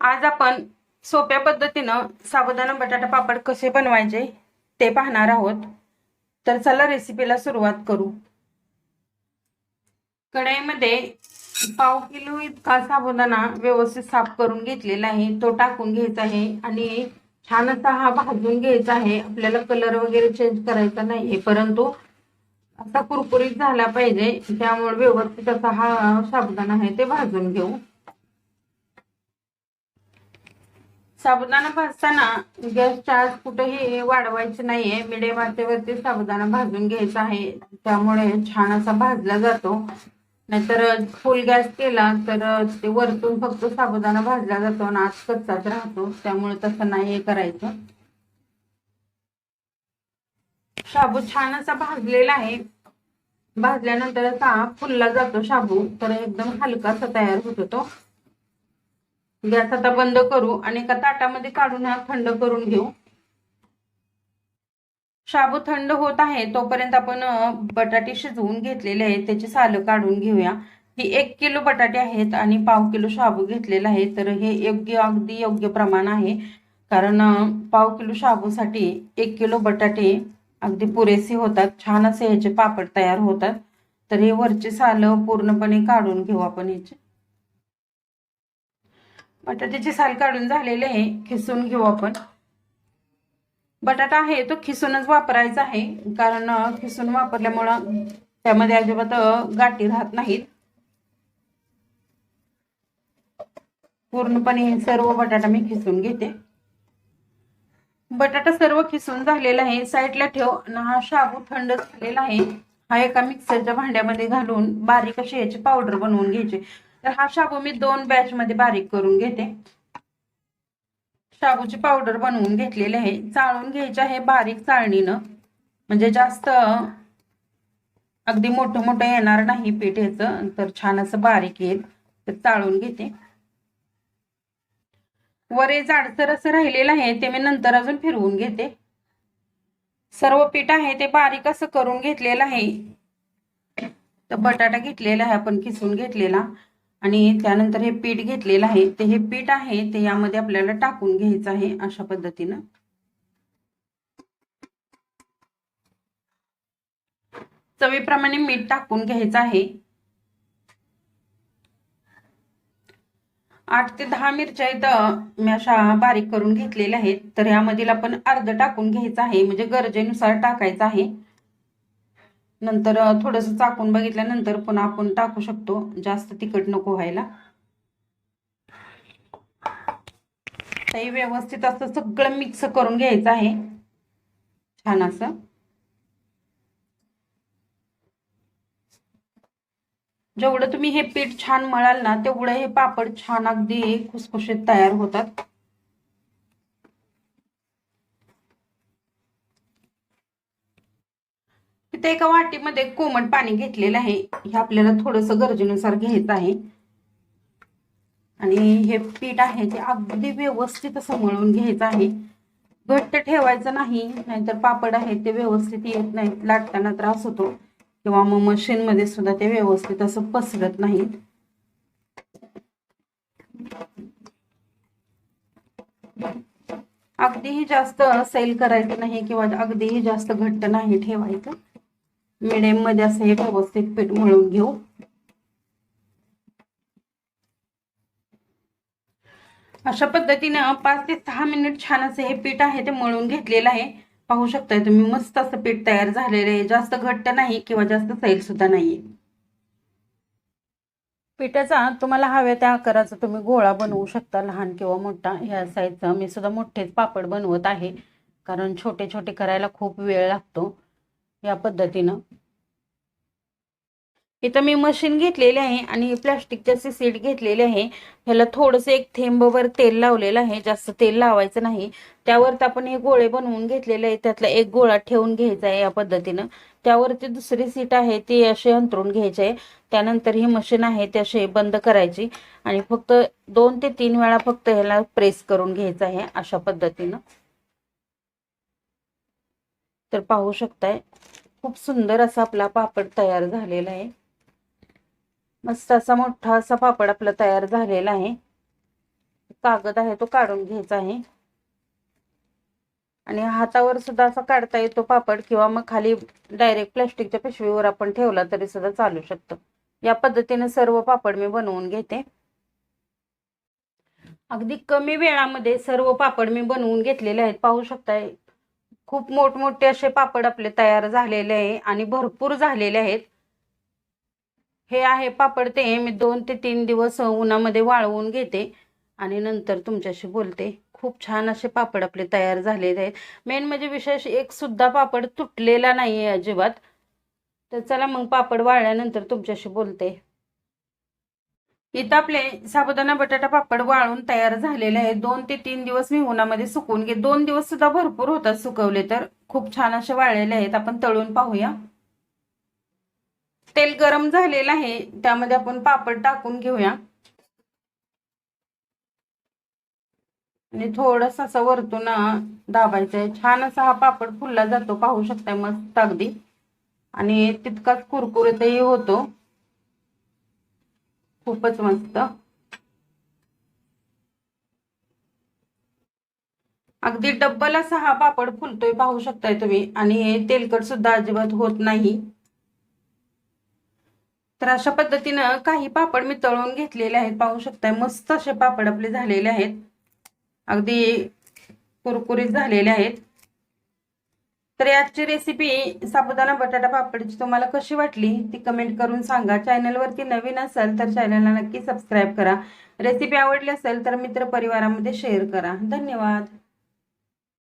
आज आपण सोप्या पद्धतीनं साबुदाणा बटाटा पापड कसे बनवायचे ते पाहणार आहोत. तर चला रेसिपीला सुरुवात करू. कढईमध्ये पाव किलो इतका साबुदाणा व्यवस्थित साफ करून घेतलेला आहे. तो टाकून घ्यायचा आहे आणि छान असा हा भाजून घ्यायचा आहे. आपल्याला कलर वगैरे चेंज करायचा नाहीये परंतु असा कुरकुरीत झाला पाहिजे. त्यामुळे व्यवस्थित असा हा साबुदाणा आहे ते भाजून घेऊ. साबुदाणा भाजताना गॅसचा आज कुठेही वाढवायचं नाहीये. मिडियम आचेवरती साबुदाणा भाजून घ्यायचा आहे. त्यामुळे छान असा भाजला जातो. नाहीतर फुल गॅस केला तर ते वरतून फक्त साबुदाणा भाजला जातो आणि आज कच्चाच राहतो. त्यामुळे तसं नाही हे करायचं. शाबू छान असा भाजलेला आहे. भाजल्यानंतर असा फुलला जातो शाबू. तर एकदम हलकासा तयार होतो तो म्हणजे गॅस आता बंद करू आणि एका ताटामध्ये काढून हा थंड करून घेऊ. शाबू थंड होत आहे तोपर्यंत आपण बटाटे शिजवून घेतलेले आहेत. त्याची सालं काढून घेऊया. ही एक किलो बटाटे आहेत आणि पाव किलो शाबू घेतलेला आहे. तर हे योग्य अगदी योग्य प्रमाण आहे. कारण पाव किलो शाबूसाठी एक किलो बटाटे अगदी पुरेसे होतात. छान असे ह्याचे पापड तयार होतात. तर हे वरचे सालं पूर्णपणे काढून घेऊ आपण ह्याचे बटाट्याची साल काढून झालेले आहे खिसून घेऊ आपण. बटाटा आहे तो खिसूनच वापरायचा आहे कारण खिसून वापरल्यामुळं त्यामध्ये अजिबात गाठी राहत नाहीत. पूर्णपणे सर्व बटाटा मी खिसून घेते. बटाटा सर्व खिसून झालेला आहे. साईडला ठेव आणि हा शाबू थंड झालेला आहे. हा एका मिक्सरच्या भांड्यामध्ये घालून बारीक अशी याची पावडर बनवून घ्यायची. तर हा शाबू मी दोन बॅच मध्ये बारीक करून घेते. शाबूची पावडर बनवून घेतलेली आहे. चाळून घ्यायची आहे बारीक चाळणीनं. म्हणजे जास्त अगदी मोठं मोठं येणार नाही पीठ ह्याचं. तर छान असं बारीक येईल. तर चाळून घेते. वरे जाडसर असं राहिलेलं आहे ते मी नंतर अजून फिरवून घेते. सर्व पीठ आहे ते बारीक असं करून घेतलेलं आहे. तर बटाटा घेतलेला आहे आपण किसून घेतलेला. आणि त्यानंतर हे पीठ घेतलेलं आहे ते हे पीठ आहे ते यामध्ये आपल्याला टाकून घ्यायचं आहे अशा पद्धतीनं. चवीप्रमाणे मीठ टाकून घ्यायचं आहे. आठ ते दहा मिरच्या इथं मी अशा बारीक करून घेतलेल्या आहेत. तर यामधील आपण अर्ध टाकून घ्यायचं आहे म्हणजे गरजेनुसार टाकायचं आहे. नंतर थोडंसं चाकून बघितल्यानंतर पुन्हा आपण टाकू शकतो. जास्त तिखट नको व्हायला. ताई व्यवस्थित असं सगळं मिक्स करून घ्यायचं आहे. छान असं. जेवढं तुम्ही हे पीठ छान मळाल ना तेवढं हे पापड छान अगदी खुसखुशीत तयार होतात. इथे एका वाटीमध्ये कोमट पाणी घेतलेलं आहे. हे आपल्याला थोडंसं गरजेनुसार घ्यायचं आहे. आणि हे पीठ आहे ते अगदी व्यवस्थित असं मळून घ्यायचं आहे. घट्ट ठेवायचं नाही नाहीतर पापड आहे ते व्यवस्थित येत नाहीत लाटताना त्रास होतो. किंवा मग मशीनमध्ये सुद्धा ते व्यवस्थित असं पसरत नाहीत अगदीही जास्त सेल करायचं नाही किंवा अगदीही जास्त घट्ट नाही ठेवायचं. मिडियममध्ये असं हे व्यवस्थित पीठ मळून घेऊ. अशा पद्धतीनं पाच ते सहा मिनिट छान असं हे पीठ आहे ते मळून घेतलेलं आहे. पाहू शकताय तुम्ही मस्त असं पीठ तयार झालेलं आहे. जास्त घट्ट नाही किंवा जास्त सैल सुद्धा नाहीये. पिठाचा तुम्हाला हव्या त्या आकाराचा तुम्ही गोळा बनवू शकता लहान किंवा मोठा. ह्या साईजचा मी सुद्धा मोठेच पापड बनवत आहे कारण छोटे छोटे करायला खूप वेळ लागतो. या पद्धतीनं. इथं मी मशीन घेतलेली आहे आणि प्लॅस्टिकचे सीट घेतलेली आहे. ह्याला थोडंसं एक थेंबवर तेल लावलेलं आहे. जास्त तेल लावायचं नाही. त्यावरती आपण हे गोळे बनवून घेतलेले आहे. त्यातला एक गोळा ठेवून घ्यायचा आहे या पद्धतीनं. त्यावरती दुसरी सीट आहे ती अशी अंतरून घ्यायची आहे. त्यानंतर ही मशीन आहे ती अशी बंद करायची. आणि फक्त दोन ते तीन वेळा फक्त ह्याला प्रेस करून घ्यायचं आहे अशा पद्धतीनं. तर पाहू शकताय. खूप सुंदर असा आपला पापड तयार झालेला आहे. मस्त असा मोठा असा पापड आपला तयार झालेला आहे. कागद आहे तो काढून घ्यायचा आहे. आणि हातावर सुद्धा असा काढता येतो पापड किंवा मग खाली डायरेक्ट प्लॅस्टिकच्या पिशवीवर आपण ठेवला तरी सुद्धा चालू शकतो. या पद्धतीने सर्व पापड मी बनवून घेते. अगदी कमी वेळामध्ये सर्व पापड मी बनवून घेतलेले आहेत. पाहू शकताय खूप मोठमोठे असे पापड आपले तयार झालेले आहे आणि भरपूर झालेले आहेत. हे आहे पापड ते मी दोन ते तीन दिवस उन्हामध्ये वाळवून घेते आणि नंतर तुमच्याशी बोलते. खूप छान असे पापड आपले तयार झालेले आहेत. मेन म्हणजे विशेष एक सुद्धा पापड तुटलेला नाही आहे अजिबात. तर चला मग पापड वाळल्यानंतर तुमच्याशी बोलते. इथं आपले साबुदाणा बटाटा पापड वाळून तयार झालेले आहेत. दोन ते तीन दिवस मी उन्हामध्ये सुकवून घे दोन दिवस सुद्धा भरपूर होतात सुकवले तर. खूप छान असे वाळलेले आहेत. आपण तळून पाहूया. तेल गरम झालेलं आहे. त्यामध्ये आपण पापड टाकून घेऊया. आणि थोडस असं वरतून दाबायचं आहे छान असा हा पापड फुलला जातो. पाहू शकताय मस्त अगदी. आणि तितकाच कुरकुरीतही होतो. खूपच मस्त. अगदी डब्बल असा हा पापड फुलतोय पाहू शकताय तुम्ही. आणि तेलकट सुद्धा अजिबात होत नाही. तर अशा पद्धतीनं काही पापड मी तळून घेतलेले आहेत पाहू शकताय. मस्त असे पापड आपले झालेले आहेत. अगदी कुरकुरीत झालेले आहेत. तर याची रेसिपी साबुदाणा बटाटा पापडची तुम्हाला कशी वाटली ती कमेंट करून सांगा. चॅनलवरती नवीन असेल तर चॅनलला नक्की सबस्क्राईब करा. रेसिपी आवडली असेल तर मित्र परिवारामध्ये शेअर करा. धन्यवाद.